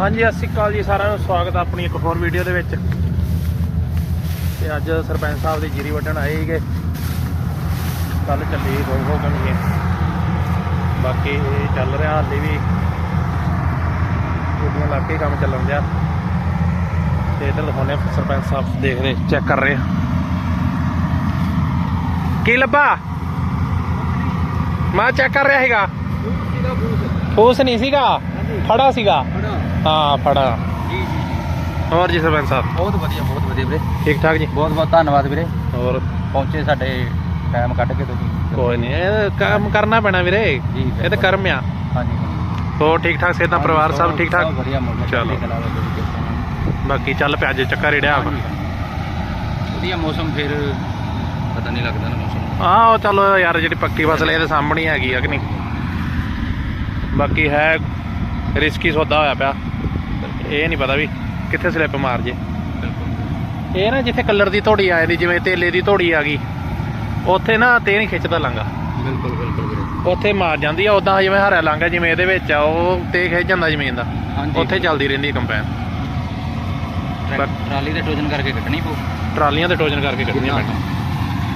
ਹਾਂਜੀ ਸਤਿ ਸ਼੍ਰੀ ਅਕਾਲ ਜੀ ਸਾਰਿਆਂ ਨੂੰ ਸਵਾਗਤ ਹੈ ਆਪਣੀ ਇੱਕ ਹੋਰ ਵੀਡੀਓ ਦੇ ਵਿੱਚ। ਤੇ ਅੱਜ ਸਰਪੰਚ ਸਾਹਿਬ ਦੀ ਜੀਰੀ ਵੱਢਣ ਆਏ ਸੀਗੇ। ਕੱਲ ਚੱਲੀ ਦੋ ਹੋ ਗਏ ਬਾਕੀ ਇਹ ਚੱਲ ਰਿਹਾ ਹਾਲੇ ਵੀ ਉਹਦੀਆਂ ਲੱਗ ਕੇ ਕੰਮ ਚੱਲਣ ਦਿਆ ਤੇ ਇਧਰ ਹਾਂ ਸਰਪੰਚ ਸਾਹਿਬ ਦੇਖ ਰਹੇ ਚੈੱਕ ਕਰ ਰਹੇ ਆ। ਕੀ ਲੱਭਾ? ਮੈਂ ਚੈੱਕ ਕਰ ਰਿਹਾ ਸੀਗਾ। ਫੂਸ ਨਹੀਂ ਸੀਗਾ ਫੜਾ ਸੀਗਾ। ਹਾਂ ਫੜਾ। ਹੋਰ ਜੀ ਸਰਪੰਚ ਸਾਹਿਬ? ਬਹੁਤ ਵਧੀਆ ਬਹੁਤ ਵਧੀਆ ਵੀਰੇ। ਠੀਕ ਠਾਕ ਜੀ? ਬਹੁਤ ਬਹੁਤ ਧੰਨਵਾਦ ਵੀਰੇ। ਹੋਰ? ਪਹੁੰਚੇ ਸਾਡੇ ਟਾਈਮ ਕੱਢ ਕੇ ਤੁਸੀਂ। ਕੋਈ ਨਹੀਂ ਇਹ ਕੰਮ ਕਰਨਾ ਪੈਣਾ ਵੀਰੇ। ਜੀ ਇਹ ਤਾਂ ਕਰਮ ਆ। ਹਾਂਜੀ। ਹੋਰ ਠੀਕ ਠਾਕ ਸਿਹਤਾਂ ਪਰਿਵਾਰ ਸਭ ਠੀਕ ਠਾਕ? ਵਧੀਆ ਚਲੋ। ਬਾਕੀ ਚੱਲ ਪਿਆ ਜੇ ਚੱਕਾ ਰੇੜਿਆ ਵਧੀਆ ਮੌਸਮ ਫਿਰ ਪਤਾ ਨਹੀਂ ਲੱਗਦਾ ਨਾ ਮੌਸਮ। ਆਹ ਉਹ ਚਲੋ ਯਾਰ ਜਿਹੜੀ ਪੱਕੀ ਫਸਲ ਇਹਦੇ ਸਾਹਮਣੇ ਹੈਗੀ ਆ ਕਿ ਨਹੀਂ? ਬਾਕੀ ਹੈ ਰਿਸਕੀ ਸੌਦਾ ਹੋਇਆ ਪਿਆ। ਇਹ ਨਹੀਂ ਪਤਾ ਵੀ ਕਿੱਥੇ ਸਲਿੱਪ ਮਾਰ ਜੇ। ਇਹ ਨਾ ਜਿੱਥੇ ਕਲਰ ਦੀ ਧੋੜੀ ਆ ਜਾਂਦੀ ਜਿਵੇਂ ਤੇਲੇ ਦੀ ਧੋੜੀ ਆ ਗਈ ਉੱਥੇ ਨਾ ਤੇ ਨਹੀਂ ਖਿੱਚਦਾ ਲਾਂਗਾ ਬਿਲਕੁਲ ਬਿਲਕੁਲ ਉੱਥੇ ਮਾਰ ਜਾਂਦੀ ਆ ਉਦਾਂ ਜਿਵੇਂ ਹਰਾ ਲਾਂਗਾ ਜਿਵੇਂ ਇਹਦੇ ਵਿੱਚ ਆ ਉਹ ਤੇ ਖਿੱਚ ਜਾਂਦਾ ਜ਼ਮੀਨ ਦਾ। ਉੱਥੇ ਚੱਲਦੀ ਰਹਿੰਦੀ ਕੰਪੈਨ। ਟਰੈ- ਟਰਾਲੀ ਦੇ ਟੋਜਨ ਕਰਕੇ ਕੱਢਣੀ ਪਊ। ਟਰਾਲੀਆਂ ਤੇ ਟੋਜਨ ਕਰਕੇ ਕੱਢਣੀਆਂ ਪੈਣ।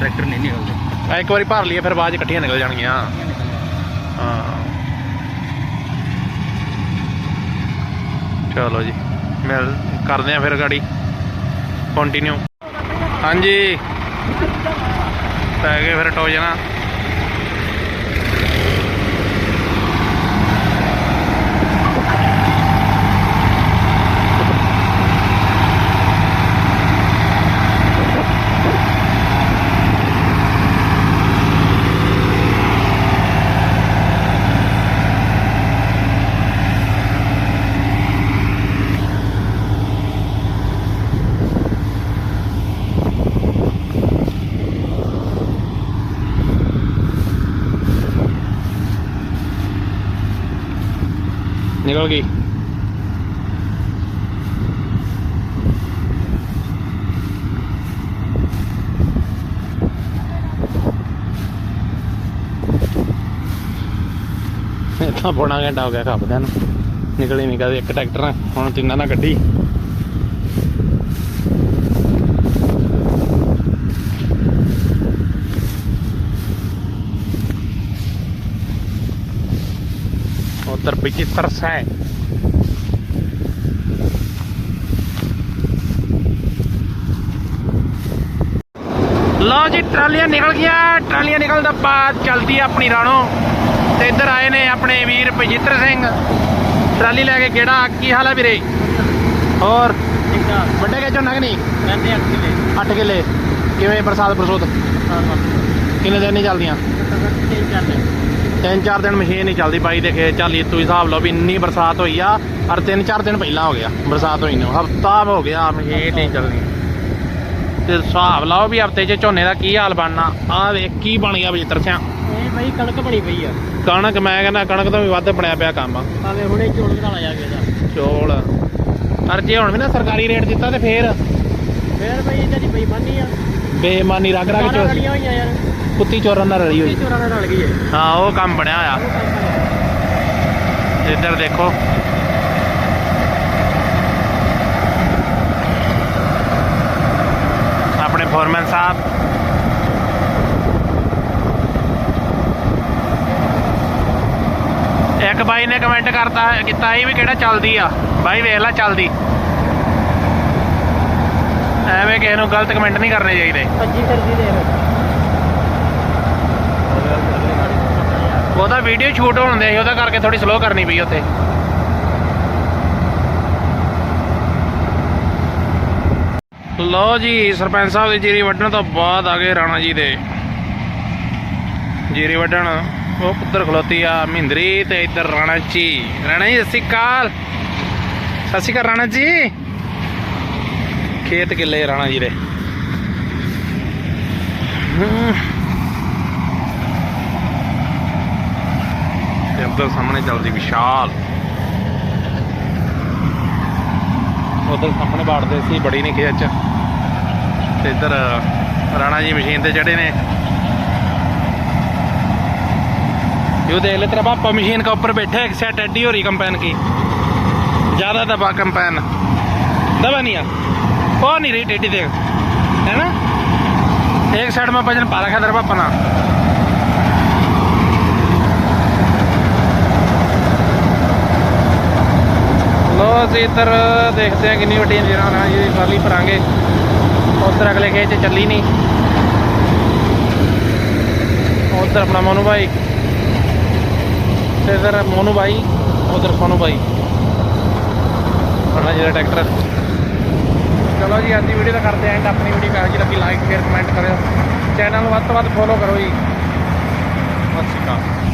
ਟਰੈਕਟਰ ਨਹੀਂ ਨਿਕਲਦੇ। ਇੱਕ ਵਾਰੀ ਭਰ ਲਈਏ ਫਿਰ ਬਾਅਦ ਚ ਇਕੱਠੀਆਂ ਨਿਕਲ ਜਾਣਗੀਆਂ। ਹਾਂ। ਚਲੋ ਜੀ ਮਿਲ ਕਰਦੇ ਆ ਫਿਰ ਗਾੜੀ। ਕੰਟੀਨਿਊ ਹਾਂਜੀ। ਪੈ ਗਏ ਫਿਰ ਟੋਜਨਾ। ਨਿਕਲ ਗਈ। ਇੱਥਾਂ ਬੜਾ ਘੰਟਾ ਹੋ ਗਿਆ ਖੱਪਦਿਆਂ ਨੂੰ। ਨਿਕਲੀ ਨਹੀਂ ਕਦੇ ਇੱਕ ਟਰੈਕਟਰ, ਹੁਣ ਤਿੰਨਾਂ ਨਾਲ ਗੱਡੀ। 75 persen. ਲਓ ਜੀ ਟਰਾਲੀਆਂ ਨਿਕਲ ਗਿਆ ਟਰਾਲੀਆਂ ਨਿਕਲ ਦਾ ਬਾਅਦ ਚਲਦੀ ਆ ਆਪਣੀ ਰਾਣੋ ਤੇ ਇੱਧਰ ਆਏ ਨੇ ਆਪਣੇ ਵੀਰ ਪਜਿੱਤਰ ਸਿੰਘ ਟਰਾਲੀ ਲੈ ਕੇ ਕਿਹੜਾ ਕੀ ਹਾਲ ਹੈ ਵੀਰੇ ਹੋਰ ਵੱਡੇ ਕਿਚੋ ਨਗਨੀ ਰਹਿੰਦੇ 8 ਕਿਲੇ 8 ਕਿਲੇ ਕਿਵੇਂ ਪ੍ਰਸਾਦ ਬਰਸੋਤ ਕਿੰਨੇ ਦਿਨ ਨਹੀਂ ਚੱਲਦੀਆਂ ਮਸ਼ੀਨ ਨਹੀਂ ਚੱਲਦੀ ਬਾਈ ਦੇ ਖੇਤ ਚੱਲੀ ਤੂੰ ਹਿਸਾਬ ਲਓ ਵੀ ਇੰਨੀ ਬਰਸਾਤ ਹੋਈ ਆ ਔਰ ਤਿੰਨ ਚਾਰ ਦਿਨ ਪਹਿਲਾਂ ਹੋ ਗਿਆ ਬਰਸਾਤ ਹੋਈ ਨੂੰ। ਹਫਤਾ ਹੋ ਗਿਆ ਮਸ਼ੀਨ ਨਹੀਂ ਚੱਲਣੀ। ਤੇ ਹਿਸਾਬ ਲਾਓ ਵੀ ਹਫ਼ਤੇ 'ਚ ਝੋਨੇ ਦਾ ਕੀ ਹਾਲ ਬਣਨਾ। ਆਹ ਵੇਖ ਕੀ ਬਣ ਗਿਆ ਬਜਿੱਤਰ ਸਿਆ ਇਹ ਬਾਈ ਕਣਕ ਬਣੀ ਪਈ ਆ। ਕਣਕ ਮੈਂ ਕਹਿੰਦਾ ਕਣਕ ਤੋਂ ਵੀ ਵੱਧ ਬਣਿਆ ਪਿਆ ਕੰਮ। ਭਾਵੇਂ ਹੁਣੇ ਚੋਲ ਘਟਾਲਾ ਜਾ ਕੇ ਇਹਦਾ ਚੋਲ। ਪਰ ਜੇ ਹੁਣ ਵੀ ਨਾ ਸਰਕਾਰੀ ਰੇਟ ਦਿੱਤਾ ਤੇ ਫੇਰ? ਫੇਰ ਬਾਈ ਇਹਦਾ ਦੀ ਬੇਈਮਾਨੀ ਆ। ਬੇਈਮਾਨੀ ਰਗ ਰਗ ਚ ਹੋਈਆਂ ਯਾਰ। ਕੁੱਤੀ ਚੋਰਨ ਨਾਲ ਰਲੀ ਹੋਈ। ਚੋਰਾਂ ਨਾਲ ਰਲ ਗਈ ਹੈ ਹਾਂ ਉਹ ਕੰਮ ਬਣਿਆ ਆ ਇੱਧਰ ਦੇਖੋ। ਆਪਣੇ ਫੋਰਮੈਨ ਸਾਹਿਬ। ਇੱਕ ਬਾਈ ਨੇ ਕਮੈਂਟ ਕਰਤਾ ਕੀਤਾ ਸੀ ਵੀ ਕਿਹੜਾ ਚੱਲਦੀ ਆ। ਬਾਈ ਵੇਖ ਲੈ ਚੱਲਦੀ। ਐਵੇਂ ਕਿਸੇ ਨੂੰ ਗਲਤ ਕਮੈਂਟ ਨਹੀਂ ਕਰਨੇ ਚਾਹੀਦੇ। ਪੰਜੀ ਸਰਦੀ ਦੇ ਉਹਦਾ ਵੀਡੀਓ ਸ਼ੂਟ ਹੋਣ ਦੇ ਉਹਦਾ ਕਰਕੇ ਥੋੜੀ ਸਲੋ ਕਰਨੀ ਪਈ ਉੱਥੇ। ਲਓ ਜੀ, ਸਰਪੰਚ ਸਾਹਿਬ ਦੀ ਜੀਰੀ ਵੱਢਣ ਤੋਂ ਬਾਅਦ ਆ ਗਏ ਰਾਣਾ ਜੀ ਦੇ। ਜੀਰੀ ਵੱਢਣ, ਉਹ ਪੁੱਤਰ ਖਲੋਤੀ ਆ ਮਹਿੰਦਰੀ ਤੇ ਇੱਧਰ ਰਾਣਾ ਜੀ। ਰਾਣਾ ਜੀ, ਸਤਿ ਸ਼੍ਰੀ ਅਕਾਲ। ਸਤਿ ਸ਼੍ਰੀ ਅਕਾਲ ਰਾਣਾ ਜੀ। ਖੇਤ ਕਿੱਲੇ ਰਾਣਾ ਜੀ ਦੇ ਹੂੰ ਤੇ ਉੱਧਰ ਸਾਹਮਣੇ ਚੱਲਦੀ ਵਿਸ਼ਾਲ ਉਧਰ ਸਾਹਮਣੇ ਬਾੜਦੇ ਸੀ ਬੜੀ ਨਹੀਂ ਖੇਤ ਚ ਤੇ ਇੱਧਰ ਰਾਣਾ ਜੀ ਮਸ਼ੀਨ ਤੇ ਚੜੇ ਨੇ यो देख ले तेरा पापा मशीन के ऊपर बैठे एक सेट एडी हो रही कंपेन की ज्यादा दबा कंपाइन दबा नहीं आ वो नहीं रही टेढ़ी देख है ना एक साइड में वजन पा रखा दरबा अपना ਤੁਸੀਂ ਇੱਧਰ ਦੇਖਦੇ ਆ ਕਿੰਨੀ ਵੱਡੀ ਇੰਜੀਨਾਂ ਆ ਜੀ ਪਰਲੀ ਪਰਾਂਗੇ ਉਧਰ ਅਗਲੇ ਖੇਤ 'ਚ ਚੱਲੀ ਨਹੀਂ। ਉੱਧਰ ਆਪਣਾ ਮੋਨੂ ਭਾਈ। ਤੇ ਇਧਰ ਮੋਨੂ ਭਾਈ, ਉੱਧਰ ਸੋਨੂ ਭਾਈ। ਆਪਣਾ ਜਿਹੜਾ ਟਰੈਕਟਰ ਚਲੋ ਜੀ, ਅੱਜ ਦੀ ਵੀਡੀਓ ਦਾ ਕਰਦੇ ਐਂਡ ਆਪਣੀ ਵੀਡੀਓ ਕਰੋ ਜੀ, ਲੱਗੀ ਲਾਈਕ ਸ਼ੇਅਰ ਕਮੈਂਟ ਕਰਿਓ। ਚੈਨਲ ਨੂੰ ਵੱਧ ਤੋਂ ਵੱਧ ਫੋਲੋ ਕਰੋ ਜੀ। ਸਤਿ ਸ਼੍ਰੀ ਅਕਾਲ।